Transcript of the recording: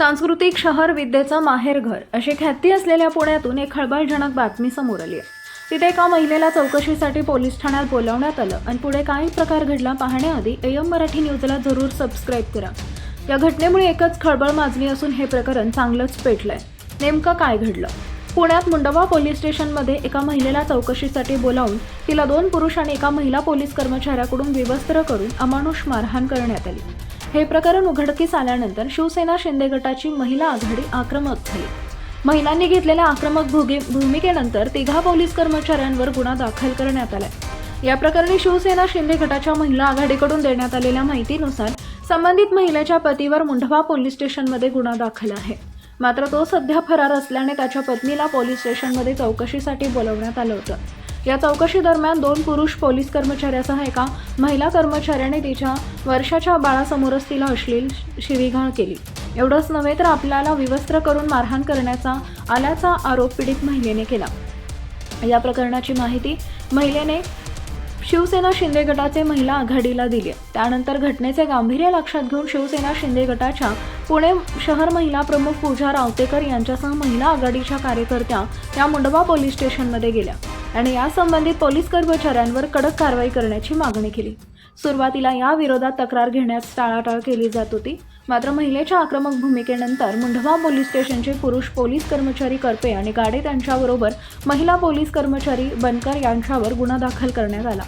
सांस्कृतिक शहर विद्येचं माहेरघर अशी ख्याती असलेल्या पुण्यातून एक खळबळजनक बातमी समोर आली आहे. तिथे एका महिलेला चौकशीसाठी पोलीस ठाण्यात बोलावण्यात आलं आणि पुढे काय प्रकार घडला पाहण्याआधी एम मराठी न्यूजला जरूर सबस्क्राईब करा. या घटनेमुळे एकच खळबळ माजली असून हे प्रकरण चांगलंच पेटलंय. नेमकं काय घडलं? पुण्यात मुंडवा पोलीस स्टेशनमध्ये एका महिलेला चौकशीसाठी बोलावून तिला दोन पुरुष आणि एका महिला पोलीस कर्मचाऱ्याकडून विवस्त्र करून अमानुष मारहाण करण्यात आली. हे प्रकरण उघडकीस आल्यानंतर शिवसेना शिंदे गटाची महिला आघाडी आक्रमक झाली. महिलांनी घेतलेल्या आक्रमक भूगी भूमिकेनंतर तिघा पोलीस कर्मचाऱ्यांवर गुन्हा दाखल करण्यात आलाय. या प्रकरणी शिवसेना शिंदे गटाच्या महिला आघाडीकडून देण्यात आलेल्या माहितीनुसार संबंधित महिलेच्या पतीवर मुंढवा पोलीस स्टेशनमध्ये गुन्हा दाखल आहे. मात्र तो सध्या फरार असल्याने त्याच्या पत्नीला पोलीस स्टेशनमध्ये चौकशीसाठी बोलवण्यात आलं होतं. या चौकशी दरम्यान दोन पुरुष पोलीस कर्मचाऱ्यासह एका महिला कर्मचाऱ्याने तिच्या वर्षाच्या बाळासमोरच तिला अश्लील शिवीगाळ केली. एवढंच नव्हे तर आपल्याला विवस्त्र करून मारहाण करण्याचा आल्याचा आरोप पीडित महिलेने केला. या प्रकरणाची माहिती महिलेने शिवसेना शिंदे गटाचे महिला आघाडीला दिली. त्यानंतर घटनेचे गांभीर्य लक्षात घेऊन शिवसेना शिंदे गटाच्या पुणे शहर महिला प्रमुख पूजा रावतेकर यांच्यासह महिला आघाडीच्या कार्यकर्त्या या मुंडवा पोलीस स्टेशनमध्ये गेल्या. आणि यासंबंधित पोलीस कर्मचाऱ्यांवर कडक कारवाई करण्याची मागणी केली. सुरुवातीला या विरोधात तक्रार घेण्यास टाळाटाळ केली जात होती. मात्र महिलेच्या आक्रमक भूमिकेनंतर मुंढवा पोलीस स्टेशनचे पुरुष पोलीस कर्मचारी करपे आणि गाडे त्यांच्याबरोबर महिला पोलीस कर्मचारी बनकर यांच्यावर गुन्हा दाखल करण्यात आला.